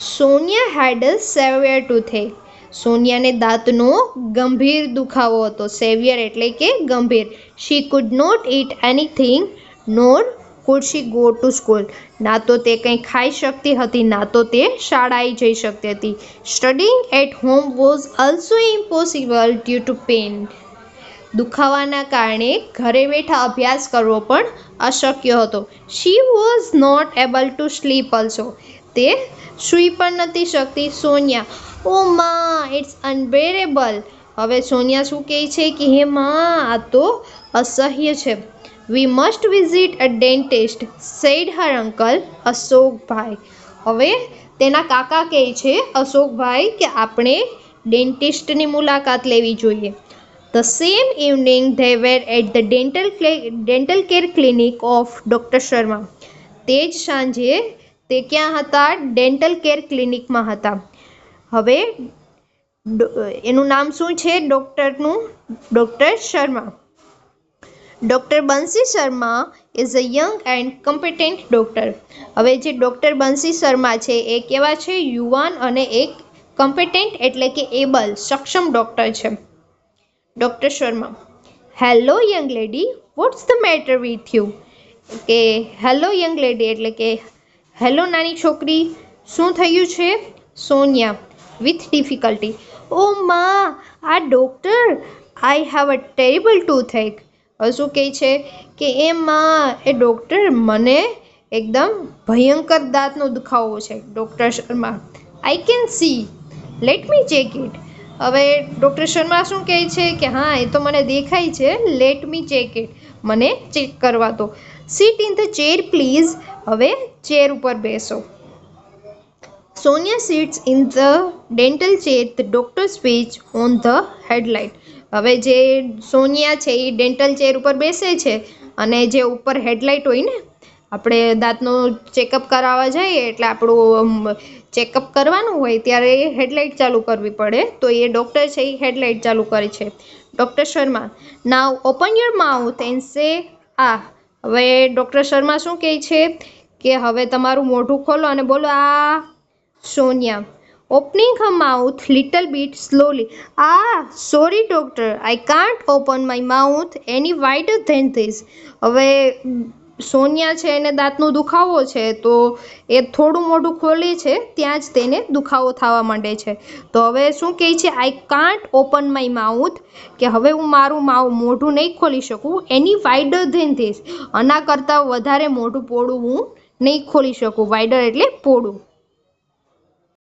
સોનિયા હેડ અ saviour ટુથેક સોનિયાને દાંતનો ગંભીર દુખાવો હતો. સેવિયર એટલે કે ગંભીર. She could not eat anything nor could she go to school ના તો તે કંઈ ખાઈ શકતી હતી, ના તો તે શાળાએ જઈ શકતી હતી. Studying at home was also impossible due to pain દુખાવાના કારણે ઘરે બેઠા અભ્યાસ કરવો પણ અશક્ય હતો. She was not able to sleep also તે સૂઈ પણ નથી શકતી. સોનિયા, ઓ માં ઇટ્સ અનબેરેબલ હવે સોનિયા શું કહે છે કે, હે માં, આ તો અસહ્ય છે. We must visit a dentist said her uncle Ashokbhai. હવે તેના કાકા કહે છે અશોકભાઈ કે, આપણે ડેન્ટિસ્ટની મુલાકાત લેવી જોઈએ. The same evening they were at the dental dental care clinic of doctor Sharma તે જ સાંજે તે ક્યાં હતા? ડેન્ટલ કેર ક્લિનિકમાં હતા. હવે એનું નામ શું છે? ડૉક્ટરનું, doctor Sharma. Doctor Bansi Sharma is a young and competent doctor હવે જે ડૉક્ટર બંસી શર્મા છે, એ કેવા છે? યુવાન અને એક કમ્પિટેન્ટ એટલે કે એબલ, સક્ષમ ડૉક્ટર છે. Doctor Sharma. Hello young lady what's the matter with you કે હેલો યંગ લેડી એટલે કે હેલો નાની છોકરી, શું થયું છે? સોનિયા વિથ ડિફિકલ્ટી ઓ માં, આ doctor I have a terrible toothache શું કહે છે કે, એ માં, એ ડૉક્ટર મને એકદમ ભયંકર દાંતનો દુખાવો છે doctor Sharma. I can see let me check it હવે ડૉક્ટર શર્મા શું કહે છે કે, હા, એ તો મને દેખાય છે. લેટ મી ચેક ઇટ મને ચેક કરવા દો. Sit in the chair please હવે ચેર ઉપર બેસો. Sonia sits in the dental chair the doctor speech on the headlight હવે જે સોનિયા છે એ ડેન્ટલ ચેર ઉપર બેસે છે અને જે ઉપર હેડલાઇટ હોય ને, આપણે દાંતનો ચેકઅપ કરાવવા જઈએ એટલે આપણું ચેકઅપ કરવાનું હોય ત્યારે હેડલાઇટ ચાલુ કરવી પડે. તો એ ડૉક્ટર છે એ હેડલાઇટ ચાલુ કરે છે. Doctor Sharma now open your mouth and say ah હવે ડૉક્ટર શર્મા શું કહે છે કે હવે તમારું મોઢું ખોલો અને બોલો આ Sonia opening her mouth little bit slowly ah sorry doctor i can't open my mouth any wider than this હવે સોનિયા છે એને દાંતનો દુખાવો છે, તો એ થોડું મોઢું ખોલે છે, ત્યાં જ તેને દુખાવો થવા માંડે છે. તો હવે શું કહે છે I can't open my mouth કે હવે હું મારું માવ મોઢું નહીં ખોલી શકું, એની વાઇડર ધેન ધીસ આના કરતાં વધારે મોઢું પોળું હું નહીં ખોલી શકું વાઇડર એટલે પોળું.